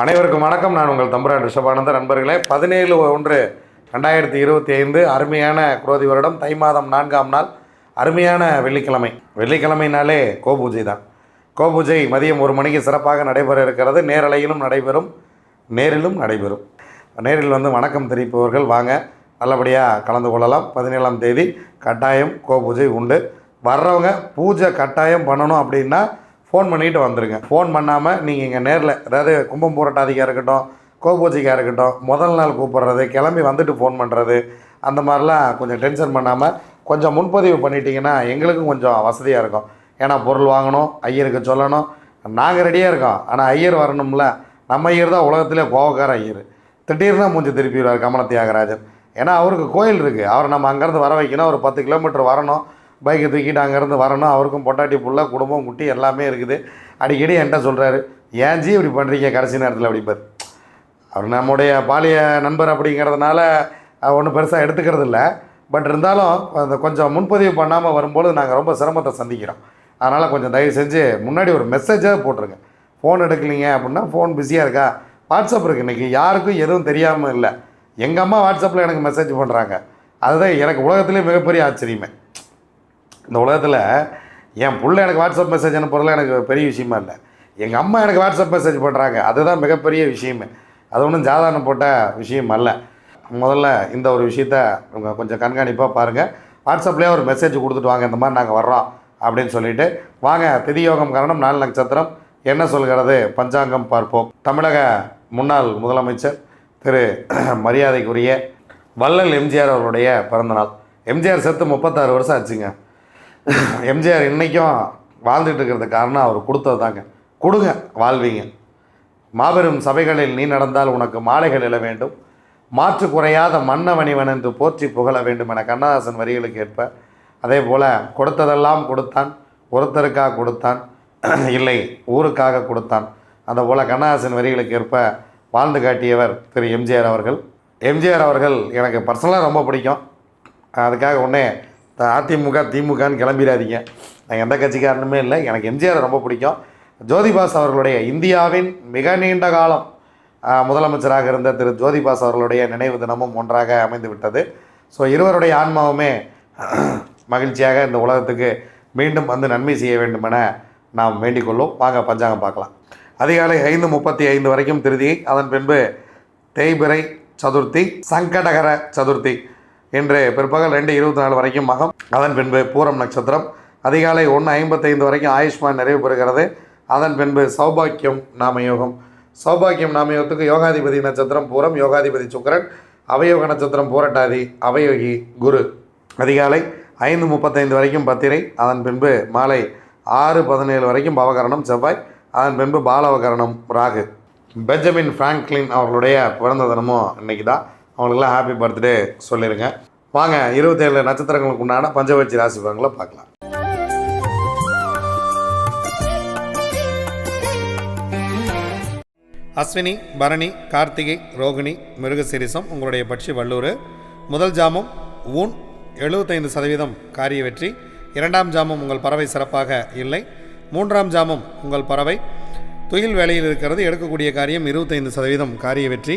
அனைவருக்கும் வணக்கம். நான் உங்கள் தம்புரான் ரிஷபானந்த நண்பர்களே பதினேழு ஒன்று ரெண்டாயிரத்தி இருபத்தி ஐந்து அருமையான குரோதி வருடம். தை மாதம் நான்காம் நாள் அருமையான வெள்ளிக்கிழமை. வெள்ளிக்கிழமைனாலே கோபூஜை தான். கோபூஜை மதியம் ஒரு மணிக்கு சிறப்பாக நடைபெற இருக்கிறது. நேரலையிலும் நடைபெறும் நேரிலும் நடைபெறும். நேரில் வந்து வணக்கம் தெரிவிப்பவர்கள் வாங்க நல்லபடியாக கலந்து கொள்ளலாம். பதினேழாம் தேதி கட்டாயம் கோபூஜை உண்டு. வர்றவங்க பூஜை கட்டாயம் பண்ணணும் அப்படின்னா ஃபோன் பண்ணிட்டு வந்துடுங்க ஃபோன் பண்ணாமல் நீங்கள் இங்கே நேரில் அதாவது கும்பம் போராட்டாதிக்காக இருக்கட்டும் கோபூஜைக்காக இருக்கட்டும் முதல் நாள் கூப்பிட்றது கிளம்பி வந்துட்டு ஃபோன் பண்ணுறது அந்த மாதிரிலாம் கொஞ்சம் டென்ஷன் பண்ணாமல் கொஞ்சம் முன்பதிவு பண்ணிட்டீங்கன்னா எங்களுக்கும் கொஞ்சம் வசதியாக இருக்கும். ஏன்னா பொருள் வாங்கணும் ஐயருக்கு சொல்லணும். நாங்கள் ரெடியாக இருக்கோம். ஆனால் ஐயர் வரணும்ல. நம்ம ஐயர் தான் உலகத்திலே கோவக்கார ஐயர். திடீர்னு மூஞ்சி திருப்பிடுவார் கமல தியாகராஜன் ஏன்னா அவருக்கு கோயில் இருக்குது அவரை நம்ம அங்கேருந்து வர வைக்கணும். ஒரு பத்து கிலோமீட்டர் வரணும். பைக்கை தூக்கிட்டு அங்கேருந்து வரணும். அவருக்கும் பொட்டாட்டி புள்ள குடும்பம் குட்டி எல்லாமே இருக்குது. அடிக்கடி என்கிட்ட சொல்கிறாரு ஏன் ஜி இப்படி பண்ணுறீங்க கடைசி நேரத்தில்? அப்படிம்பார் அவர் நம்முடைய பாலிய நண்பர் அப்படிங்கிறதுனால ஒன்றும் பெருசாக எடுத்துக்கிறது இல்லை. பட் இருந்தாலும் அந்த கொஞ்சம் முன்பதிவு பண்ணாமல் வரும்போது நாங்கள் ரொம்ப சிரமத்தை சந்திக்கிறோம். அதனால் கொஞ்சம் தயவு செஞ்சு முன்னாடி ஒரு மெசேஜாக போட்டிருங்க. ஃபோன் எடுக்கலீங்க அப்படின்னா ஃபோன் பிஸியாக இருக்கா? வாட்ஸ்அப் இருக்குது இன்றைக்கி யாருக்கும் எதுவும் தெரியாமல் இல்லை. எங்கள் அம்மா வாட்ஸ்அப்பில் எனக்கு மெசேஜ் பண்ணுறாங்க அதுதான் எனக்கு உலகத்துலேயே மிகப்பெரிய ஆச்சரியமே. இந்த உலகத்தில் என் பிள்ளை எனக்கு வாட்ஸ்அப் மெசேஜ் அனுப்புறதுல எனக்கு பெரிய விஷயமா இல்லை. எங்கள் அம்மா எனக்கு வாட்ஸ்அப் மெசேஜ் பண்ணுறாங்க அதுதான் மிகப்பெரிய விஷயமே. அது ஒன்றும் சாதாரண போட்ட விஷயம் அல்ல. முதல்ல இந்த ஒரு விஷயத்த கொஞ்சம் கண்காணிப்பாக பாருங்கள் வாட்ஸ்அப்லேயே ஒரு மெசேஜ் கொடுத்துட்டு வாங்க. இந்த மாதிரி நாங்கள் வர்றோம் அப்படின்னு சொல்லிட்டு வாங்க திதியோகம் காரணம் நாலு நட்சத்திரம். என்ன சொல்கிறது? பஞ்சாங்கம் பார்ப்போம். தமிழக முன்னாள் முதலமைச்சர் திரு மரியாதைக்குரிய வள்ளல் எம்ஜிஆர் அவருடைய பிறந்தநாள். எம்ஜிஆர் செத்து முப்பத்தாறு வருஷம் ஆச்சுங்க. எம்ஜிஆர் இன்றைக்கும் வாழ்ந்துட்டு இருக்கிறது காரணம் அவர் கொடுத்தது தாங்க கொடுங்க வாழ்வீங்க. மாபெரும் சபைகளில் நீ நடந்தால் உனக்கு மாலைகள் எழ வேண்டும். மாற்று குறையாத மன்னவனிவன் என்று போற்றி புகழ வேண்டும் என கண்ணதாசன் வரிகளுக்கு ஏற்ப அதே போல் கொடுத்ததெல்லாம் கொடுத்தான் ஒருத்தருக்காக கொடுத்தான் இல்லை ஊருக்காக கொடுத்தான். அந்த போல் கண்ணதாசன் வரிகளுக்கு ஏற்ப வாழ்ந்து காட்டியவர் திரு எம்ஜிஆர் அவர்கள். எம்ஜிஆர் அவர்கள் எனக்கு பர்சனலாக ரொம்ப பிடிக்கும். அதுக்காக உடனே அதிமுக திமுகன்னு கிளம்பிடாதீங்க. நான் எந்த கட்சிக்காரனுமே இல்லை. எனக்கு எம்ஜிஆர் ரொம்ப பிடிக்கும். ஜோதிபாஸ் அவர்களுடைய இந்தியாவின் மிக நீண்ட காலம் முதலமைச்சராக இருந்த திரு ஜோதிபாஸ் அவர்களுடைய நினைவு தினமும் ஒன்றாக அமைந்து விட்டது. ஸோ இருவருடைய ஆன்மாவுமே மகிழ்ச்சியாக இந்த உலகத்துக்கு மீண்டும் வந்து நன்மை செய்ய வேண்டும் என நாம் வேண்டிக்கொள்ளும் வாங்க பஞ்சாங்கம் பார்க்கலாம். அதிகாலை ஐந்து முப்பத்தி ஐந்து வரைக்கும் திருதி. அதன் பின்பு தேய்பிறை சதுர்த்தி சங்கடகர சதுர்த்தி. இன்று பிற்பகல் ரெண்டு இருபத்தி நாலு வரைக்கும் மகம். அதன் பின்பு பூரம் நட்சத்திரம். அதிகாலை ஒன்று ஐம்பத்தைந்து வரைக்கும் ஆயுஷ்மான் நிறைவு பெறுகிறது. அதன் பின்பு சௌபாக்கியம் நாமயோகம். சௌபாக்கியம் நாமயோகத்துக்கு யோகாதிபதி நட்சத்திரம் பூரம் யோகாதிபதி சுக்கரன் அவயோக நட்சத்திரம் பூரட்டாதி அவயோகி குரு. அதிகாலை ஐந்து முப்பத்தைந்து வரைக்கும் பத்திரை. அதன் பின்பு மாலை ஆறு பதினேழு வரைக்கும் பவகரணம் செவ்வாய். அதன் பின்பு பாலவகரணம் ராகு. பெஞ்சமின் ஃப்ராங்க்லின் அவர்களுடைய பிறந்த தினமும் இன்றைக்கி தான் அவங்களுக்குலாம் ஹாப்பி பர்த்டே சொல்லிடுங்க வாங்க இருபத்தேழு நட்சத்திரங்களுக்கு உண்டான பஞ்சவட்சி ராசி பலன்களை பார்க்கலாம். அஸ்வினி பரணி கார்த்திகை ரோகிணி மிருகசிரிசம் உங்களுடைய பட்சி வல்லூர் முதல் ஜாமம் ஊன். எழுபத்தைந்து சதவீதம் காரிய வெற்றி. இரண்டாம் ஜாமம் உங்கள் பறவை சிறப்பாக இல்லை. மூன்றாம் ஜாமம் உங்கள் பறவை. துயில் வேலையில் இருக்கிறது எடுக்கக்கூடிய காரியம் இருபத்தைந்து சதவீதம் காரிய வெற்றி.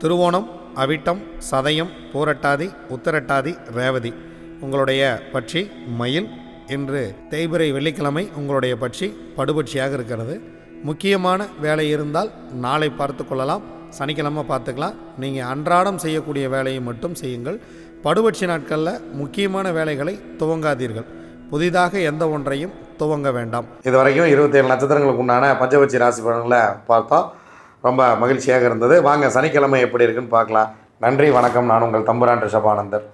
திருவோணம் அவிட்டம் சதயம் பூரட்டாதி உத்தரட்டாதி ரேவதி. உங்களுடைய பட்சி மயில் இன்று தேய்பிரை வெள்ளிக்கிழமை உங்களுடைய பட்சி படுபட்சியாக இருக்கிறது. முக்கியமான வேலை இருந்தால் நாளை பார்த்து கொள்ளலாம். சனிக்கிழமை பார்த்துக்கலாம். நீங்கள் அன்றாடம் செய்யக்கூடிய வேலையை மட்டும் செய்யுங்கள். படுபட்சி நாட்களில் முக்கியமான வேலைகளை துவங்காதீர்கள். புதிதாக எந்த ஒன்றையும் துவங்க வேண்டாம். இது வரைக்கும் இருபத்தேழு நட்சத்திரங்களுக்கு உண்டான பஞ்சபட்சி ராசி பலன்களை பார்த்தோம் ரொம்ப மகிழ்ச்சியாக இருந்தது. வாங்க சனிக்கிழமை எப்படி இருக்குன்னு பார்க்கலாம். நன்றி வணக்கம். நான் உங்கள் தம்புரான் ரிஷபானந்தர்.